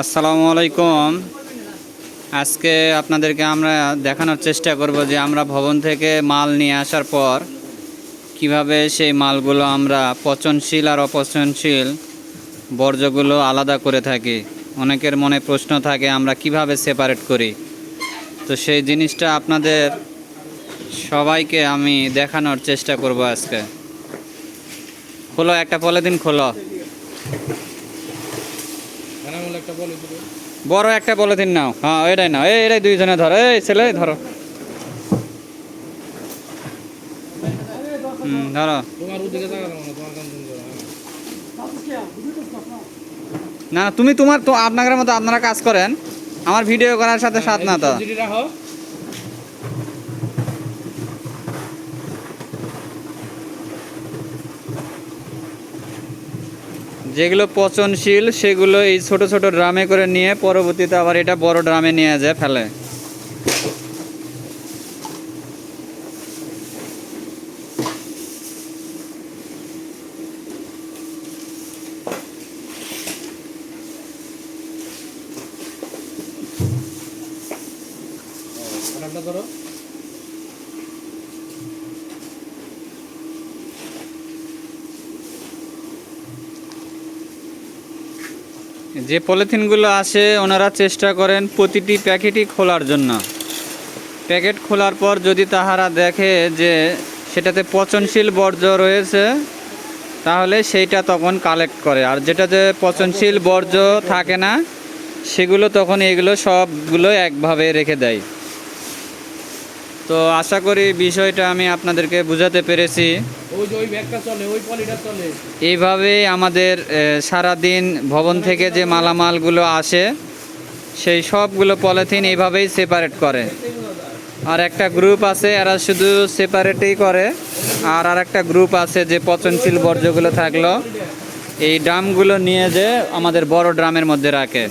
আসসালামু আলাইকুম। আজকে আপনাদেরকে আমরা দেখানোর চেষ্টা করব যে আমরা ভবন থেকে মাল নিয়ে আসার পর কীভাবে সেই মালগুলো আমরা পচনশীল আর অপচনশীল বর্জ্যগুলো আলাদা করে থাকি। অনেকের মনে প্রশ্ন থাকে, আমরা কীভাবে সেপারেট করি? তো সেই জিনিসটা আপনাদের সবাইকে আমি দেখানোর চেষ্টা করব আজকে। খোলো, একটা পলিথিন খোলো। বড় একটা পলিথিন নাও। হ্যাঁ এটাই নাও। এই এটাই দুইজনে ধরো। এই ছেলে ধরো। হুম ধরো। না তুমি হ্যাঁ। না, তোমার তো আপনাদের মতো আপনারা কাজ করেন। আমার ভিডিও করার সাথে সাথ না তো। যেগুলো পচনশীল, সেগুলো এই ছোট ছোট ড্রামে করে নিয়ে পরবর্তীতে আবার এটা বড় ড্রামে নিয়ে যায়, ফেলে। ধরো। যে পলিথিনগুলো আসে, ওনারা চেষ্টা করেন প্রতিটি প্যাকেটই খোলার জন্য। প্যাকেট খোলার পর যদি তাহারা দেখে যে সেটাতে পচনশীল বর্জ্য রয়েছে, তাহলে সেইটা তখন কালেক্ট করে। আর যেটাতে পচনশীল বর্জ্য থাকে না, সেগুলো তখন এগুলো সবগুলো একভাবে রেখে দেয়। তো আশা করি বিষয়টা আমি আপনাদেরকে বুঝাতে পেরেছি। এইভাবেই আমাদের সারা দিন ভবন থেকে যে মালামালগুলো আসে, সেই সবগুলো পলিথিন এইভাবেই সেপারেট করে। আর একটা গ্রুপ আছে, এরা শুধু সেপারেটই করে। আর আর একটা গ্রুপ আছে যে পচনশীল বর্জ্যগুলো থাকল। এই ড্রামগুলো নিয়ে যে আমাদের বড় ড্রামের মধ্যে রাখে।